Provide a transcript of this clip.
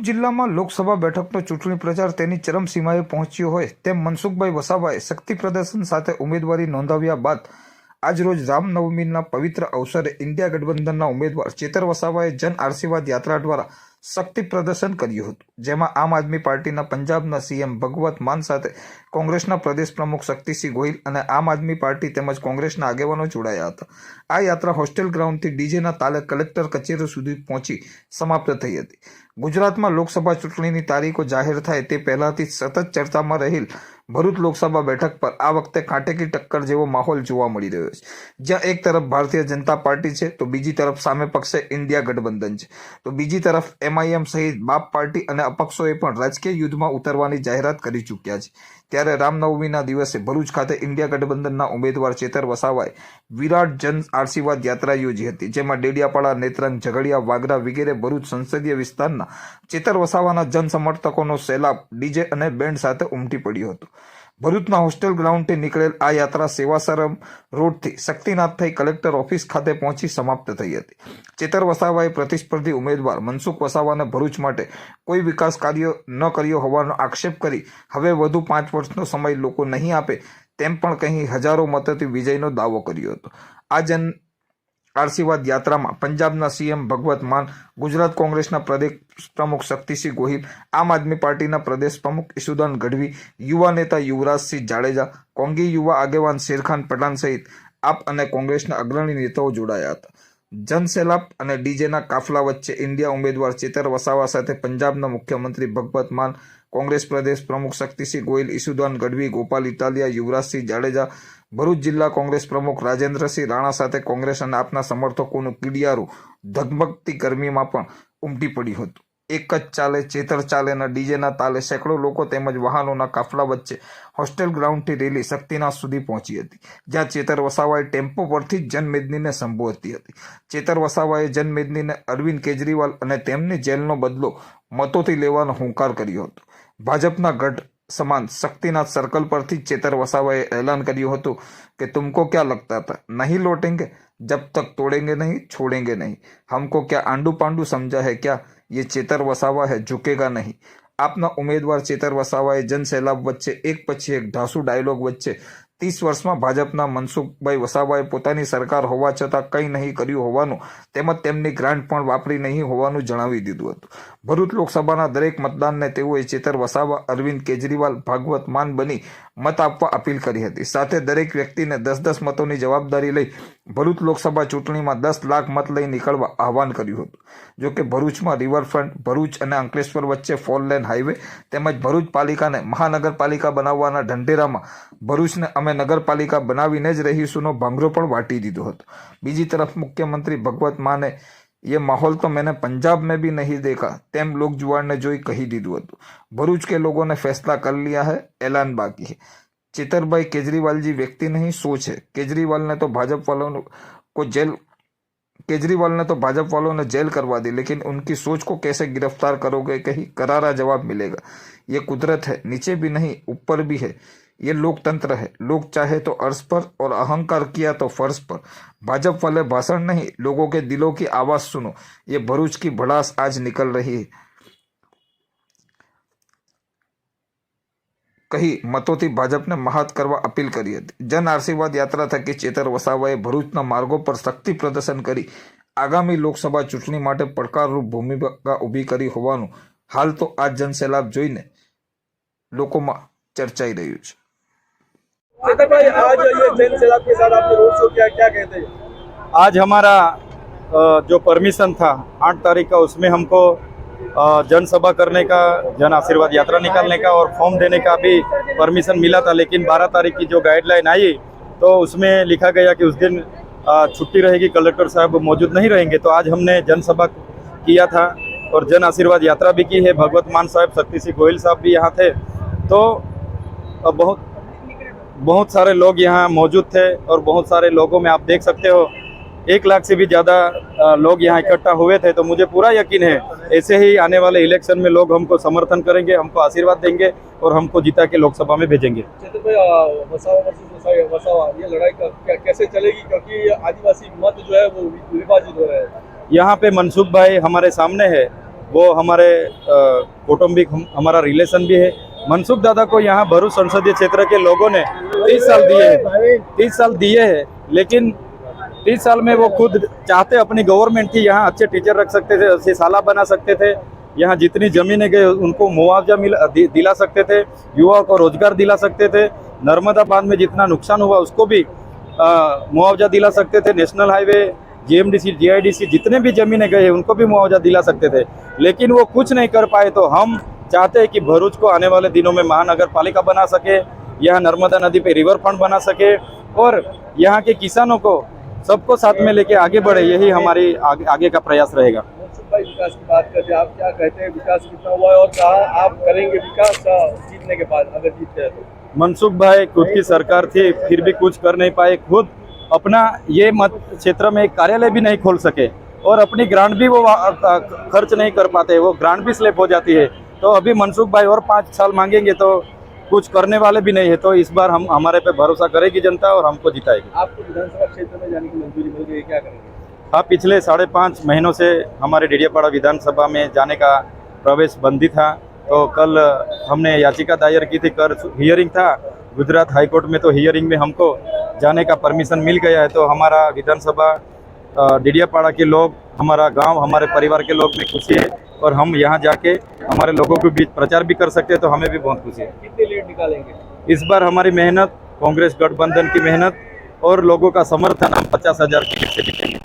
ભરૂચ જિલ્લામાં લોકસભા બેઠકનો ચૂંટણી પ્રચાર તેની ચરમસીમાએ પહોંચ્યો હોય તેમ મનસુખભાઈ વસાવાએ શક્તિ પ્રદર્શન સાથે ઉમેદવારી નોંધાવ્યા બાદ આજરોજ રામનવમીના પવિત્ર અવસરે ઇન્ડિયા ગઠબંધનના ઉમેદવાર ચેતર વસાવાએ જન આશીર્વાદ યાત્રા દ્વારા શક્તિ પ્રદર્શન કર્યું હતું, જેમાં આમ આદમી પાર્ટીના પંજાબના સીએમ ભગવત માન સાથે કોંગ્રેસના પ્રદેશ પ્રમુખ શક્તિસિંહ ગોહિલ અને આમ આદમી પાર્ટી તેમજ કોંગ્રેસના આગેવાનો જોડાયા હતા. આ યાત્રા હોસ્ટેલ ગ્રાઉન્ડથી ડીજેના તાલે કલેક્ટર કચેરી સુધી પહોંચી સમાપ્ત થઈ હતી. ગુજરાતમાં લોકસભા ચૂંટણીની તારીખો જાહેર થાય તે પહેલાથી સતત ચર્ચામાં રહેલ ભરૂચ લોકસભા બેઠક પર આ વખતે કાંટેકી ટક્કર જેવો માહોલ જોવા મળી રહ્યો છે. જ્યાં એક તરફ ભારતીય જનતા પાર્ટી છે, તો બીજી તરફ સામે પક્ષે ઇન્ડિયા ગઠબંધન છે. તો બીજી તરફ એમઆઈએમ સહિત બાપ પાર્ટી અને અપક્ષોએ પણ રાજકીય યુદ્ધમાં ઉતરવાની જાહેરાત કરી ચૂક્યા છે. ત્યારે રામનવમીના દિવસે ભરૂચ ખાતે ઇન્ડિયા ગઠબંધનના ઉમેદવાર ચેતર વસાવાએ વિરાટ જન આશીર્વાદ યાત્રા યોજી હતી, જેમાં ડેડિયાપાડા, નેત્રંગ, ઝઘડિયા, વાગરા વગેરે ભરૂચ સંસદીય વિસ્તારના ચેતર વસાવાના જન સમર્થકોનો સેલાબ ડીજે અને બેન્ડ સાથે ઉમટી પડ્યો હતો. ભરૂચના હોસ્ટેલ ગ્રાઉન્ડથી નીકળેલ આ યાત્રા સેવાસરમ રોડથી શક્તિનાથ થઈ કલેક્ટર ઓફિસ ખાતે પહોંચી સમાપ્ત થઈ હતી. ચેતર વસાવાએ પ્રતિસ્પર્ધી ઉમેદવાર મનસુખ વસાવાને ભરૂચ માટે કોઈ વિકાસ કાર્ય ન કર્યો હોવાનો આક્ષેપ કરી હવે વધુ પાંચ વર્ષનો સમય લોકો નહીં આપે તેમ પણ કહી હજારો મતોથી વિજયનો દાવો કર્યો હતો. આ જન આશીર્વાદ યાત્રામાં પંજાબના સીએમ ભગવત માન, ગુજરાત કોંગ્રેસના પ્રદેશ પ્રમુખ શક્તિસિંહ ગોહિલ, આમ આદમી પાર્ટીના પ્રદેશ પ્રમુખ ઈસુદાન ગઢવી, યુવા નેતા યુવરાજસિંહ જાડેજા, કોંગી યુવા આગેવાન શેરખાન પઠાણ સહિત આપ અને કોંગ્રેસના અગ્રણી નેતાઓ જોડાયા હતા. જનસેલાપ અને ડીજેના કાફલા વચ્ચે ઇન્ડિયા ઉમેદવાર ચેતર વસાવા સાથે પંજાબના મુખ્યમંત્રી ભગવત માન કોંગ્રેસ પ્રદેશ પ્રમુખ શક્તિસિંહ ગોયલ, ઈસુદાન ગઢવી, ગોપાલ ઇટાલિયા, યુવરાજસિંહ જાડેજા, ભરૂચ જિલ્લા કોંગ્રેસ પ્રમુખ રાજેન્દ્રસિંહ રાણા સાથે કોંગ્રેસ અને આપના સમર્થકોનું કીડિયારું ધગમગતી ગરમીમાં પણ ઉમટી પડ્યું હતું. એક જ ચાલે, ચેતર ચાલેના ડીજેના તાલે સેંકડો લોકો તેમજ વાહનોના કાફલા વચ્ચે હોસ્ટેલ ગ્રાઉન્ડથી રેલી શક્તિનાથ સુધી પહોંચી હતી, જ્યાં ચેતર વસાવાએ ટેમ્પો પરથી જ જનમેદનીને સંબોધતી હતી. ચેતર વસાવાએ જનમેદનીને અરવિંદ કેજરીવાલ અને તેમની જેલનો બદલો મતોથી લેવાનો હુંકાર કર્યો હતો. ભાજપના ગઢ સમાન શક્તિનાથ સર્કલ પરથી જ ચેતર વસાવાએ એલાન કર્યું હતું કે तुमको क्या लगता था नहीं लौटेंगे जब तक तोड़ेंगे नहीं छोड़ेंगे नहीं हमको क्या आंडू पांडू समझा है क्या ये चेतर वसावा है झुकेगा नहीं આપના ઉમેદવાર ચેતર વસાવાએ જનસેલાબ વચ્ચે એક પછી એક ઢાસુ ડાયલોગ વચ્ચે ત્રીસ વર્ષમાં ભાજપના મનસુખભાઈ વસાવાએ પોતાની સરકાર હોવા છતાં કંઈ નહીં કર્યું હોવાનું તેમજ તેમની ગ્રાન્ટ પણ વાપરી નહીં હોવાનું જણાવી દીધું હતું. ભરૂચ લોકસભાના દરેક મતદાનને તેઓએ ચેતર વસાવા, અરવિંદ કેજરીવાલ, ભાગવત માન બની મત આપવા અપીલ કરી હતી. સાથે દરેક વ્યક્તિને દસ દસ મતોની જવાબદારી લઈ ભરૂચ લોકસભા ચૂંટણીમાં દસ લાખ મત લઈ નીકળવા આહવાન કર્યું હતું જોકે ભરૂચમાં રિવરફ્રન્ટ ભરૂચ અને અંકલેશ્વર વચ્ચે ફોર લેન હાઈવે તેમજ ભરૂચ પાલિકાને મહાનગરપાલિકા બનાવવાના ઢંઢેરામાં ભરૂચને અમે નગરપાલિકા બનાવીને જ રહીશુંનો ભાંગરો પણ વાટી દીધો હતો બીજી તરફ મુખ્યમંત્રી ભગવત માને ये माहौल तो मैंने पंजाब में भी नहीं देखा तेम लोग जुआड़ ने જોઈ કહી દીધું હતું ભરૂચ के लोगों ने फैसला कर लिया है ऐलान बाकी है चेतरभाई केजरीवाल जी व्यक्ति नहीं, सोच है। केजरीवाल ने तो भाजपा वालों को जेल केजरीवाल ने तो भाजपा वालों ने जेल करवा दी, लेकिन उनकी सोच को कैसे गिरफ़्तार करोगे? कहीं करारा जवाब मिलेगा। ये कुदरत है, नीचे भी नहीं, ऊपर भी है। ये लोकतंत्र है। लोग चाहे तो अर्श पर और अहंकार किया तो फर्श पर। भाजपा वाले भाषण नहीं, लोगों के दिलों की आवाज़ सुनो। ये भरूच की भड़ास आज निकल रही है। કહી મતોથી ભાજપને મહાત કરવા અપીલ કરી હતી જન આશીર્વાદ યાત્રા થકી ચેતર વસાવાએ ભરૂચના માર્ગો પર શક્તિ પ્રદર્શન કરી આગામી લોકસભા ચૂંટણી માટે પડકારરૂપ ભૂમિકા ઊભી કરી હોવાનું હાલ તો આ જનસેલાબ જોઈને લોકોમાં ચર્ચાઈ રહ્યું છે चेतन भाई आज ये जैन सैलाब के साथ आपने रोड शो किया क्या कहते हैं आज हमारा अ, जो परमिशन था आठ तारीख का उसमें हमको अ, जनसभा करने का, जन आशीर्वाद यात्रा निकालने का और फॉर्म देने का भी परमिशन मिला था, लेकिन 12 तारीख की जो गाइडलाइन आई तो उसमें लिखा गया कि उस दिन छुट्टी रहेगी, कलेक्टर साहब मौजूद नहीं रहेंगे तो आज हमने जनसभा किया था और जन आशीर्वाद यात्रा भी की है। भगवत मान साहब, शक्ति सिंह गोयल साहब भी यहाँ थे तो बहुत बहुत सारे लोग यहाँ मौजूद थे और बहुत सारे लोगों में आप देख सकते हो, एक लाख से भी ज़्यादा लोग यहाँ इकट्ठा हुए थे तो मुझे पूरा यकीन है ऐसे ही आने वाले इलेक्शन में लोग हमको समर्थन करेंगे हमको आशीर्वाद देंगे और हमको जीता के लोकसभा में भेजेंगे। चेतन भाई आ, वसावा वर्सेस वसावा वसावा ये लड़ाई का, क्या, कैसे चलेगी? क्योंकि आदिवासी मत जो है वो विभाजित हो रहे हैं। यहाँ पे मनसुख भाई हमारे सामने है वो हमारे कौटुम्बिक हम, हमारा रिलेशन भी है। मनसुख दादा को यहाँ भरूच संसदीय क्षेत्र के लोगों ने तीस साल दिए हैं। तीस साल दिए हैं लेकिन तीस साल में वो खुद चाहते अपनी गवर्नमेंट थी यहाँ अच्छे टीचर रख सकते थे, अच्छे साला बना सकते थे। यहाँ जितनी जमीनें गए उनको मुआवजा मिला दिला सकते थे, युवाओं को रोज़गार दिला सकते थे। नर्मदा बाँध में जितना नुकसान हुआ, उसको भी मुआवजा दिला सकते थे। नेशनल हाईवे, जीएमडीसी, जीआईडीसी, जितने भी जमीनें गए उनको भी मुआवजा दिला सकते थे। लेकिन वो कुछ नहीं कर पाए तो हम चाहते हैं कि भरूच को आने वाले दिनों में महानगर पालिका बना सके, यहाँ नर्मदा नदी पे रिवर फ्रंट बना सके और यहाँ के किसानों को सबको साथ में लेके आगे बढ़े यही हमारी आगे, आगे का प्रयास रहेगा। विकास की बात करते हैं आप क्या कहते हैं विकास कितना हुआ है और कहा आप करेंगे विकास जीतने के बाद अगर जीतते हैं तो? मनसुख भाई खुद की सरकार थी फिर भी कुछ कर नहीं पाए खुद अपना ये मत क्षेत्र में एक कार्यालय भी नहीं खोल सके और अपनी ग्रांट भी वो खर्च नहीं कर पाते वो ग्रांट भी स्लिप हो जाती है। तो अभी मनसुख भाई और पाँच साल मांगेंगे तो कुछ करने वाले भी नहीं है तो इस बार हम हमारे पे भरोसा करेगी जनता और हमको जिताएगी। आपको विधानसभा क्षेत्र में जाने की मंजूरी मिल गई क्या करेंगे? हाँ पिछले साढ़े पाँच महीनों से हमारे डेडियापाड़ा विधानसभा में जाने का प्रवेश बंदी था तो कल हमने याचिका दायर की थी कर हियरिंग था गुजरात हाईकोर्ट में तो हियरिंग में हमको जाने का परमिशन मिल गया है तो हमारा विधानसभा डेडियापाड़ा के लोग हमारा गाँव हमारे परिवार के लोग में खुशी है और हम यहाँ जाके हमारे लोगों के बीच प्रचार भी कर सकते हैं तो हमें भी बहुत खुशी है। कितने लीड निकालेंगे? इस बार हमारी मेहनत कांग्रेस गठबंधन की मेहनत और लोगों का समर्थन हम पचास हज़ार के लिए से जीतेंगे